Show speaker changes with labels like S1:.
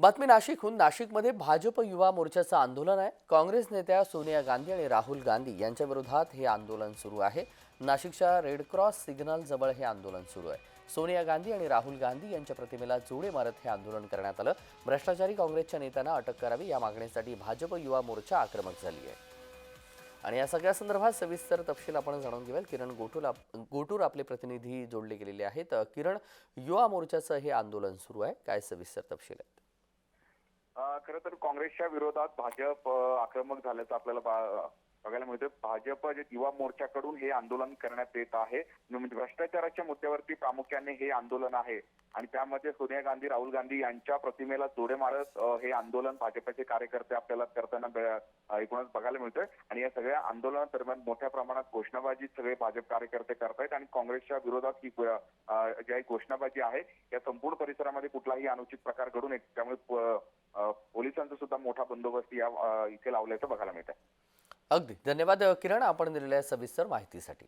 S1: बातमी नाशिकहून. नाशिकमध्ये भाजप युवा मोर्चाचं आंदोलन आहे. काँग्रेस नेत्या सोनिया गांधी आणि राहुल गांधी यांच्या विरोधात हे आंदोलन सुरू आहे. नाशिकच्या रेडक्रॉस सिग्नल जवळ हे आंदोलन सुरू आहे. सोनिया गांधी आणि राहुल गांधी यांच्या प्रतिमेला जोडे मारत हे आंदोलन करण्यात आलं. भ्रष्टाचारी काँग्रेसच्या नेत्यांना अटक करावी या मागणीसाठी भाजप युवा मोर्चा आक्रमक झाली आहे. आणि या सगळ्या संदर्भात सविस्तर तपशील आपण जाणून घेऊया किरण गोटूला आप- गोटूर आपले प्रतिनिधी जोडले गेलेले आहेत. किरण युवा मोर्चाचं हे आंदोलन सुरू आहे. काय सविस्तर तपशील आहेत?
S2: खरं तर काँग्रेसच्या विरोधात भाजप आक्रमक झाल्याचं आपल्याला बघायला मिळतं भाजप जे युवा मोर्चाकडून हे आंदोलन करण्यात येत आहे म्हणजे भ्रष्टाचाराच्या मुद्द्यावरती प्रामुख्याने हे आंदोलन आहे आणि त्यामध्ये सोनिया गांधी राहुल गांधी यांच्या प्रतिमेला जोडे मारत हे आंदोलन भाजपचे कार्यकर्ते आपल्याला करताना एकूणच बघायला मिळतंय. आणि या सगळ्या आंदोलनादरम्यान मोठ्या प्रमाणात घोषणाबाजी सगळे भाजप कार्यकर्ते करतायत आणि काँग्रेसच्या विरोधात ही जी घोषणाबाजी आहे या संपूर्ण परिसरामध्ये कुठलाही अनुचित प्रकार घडून त्यामुळे पोलिसांचा सुद्धा मोठा बंदोबस्त या इथे लावल्याचं बघायला मिळत आहे
S1: अगदी. धन्यवाद किरण. आपण दिलेल्या सविस्तर माहितीसाठी.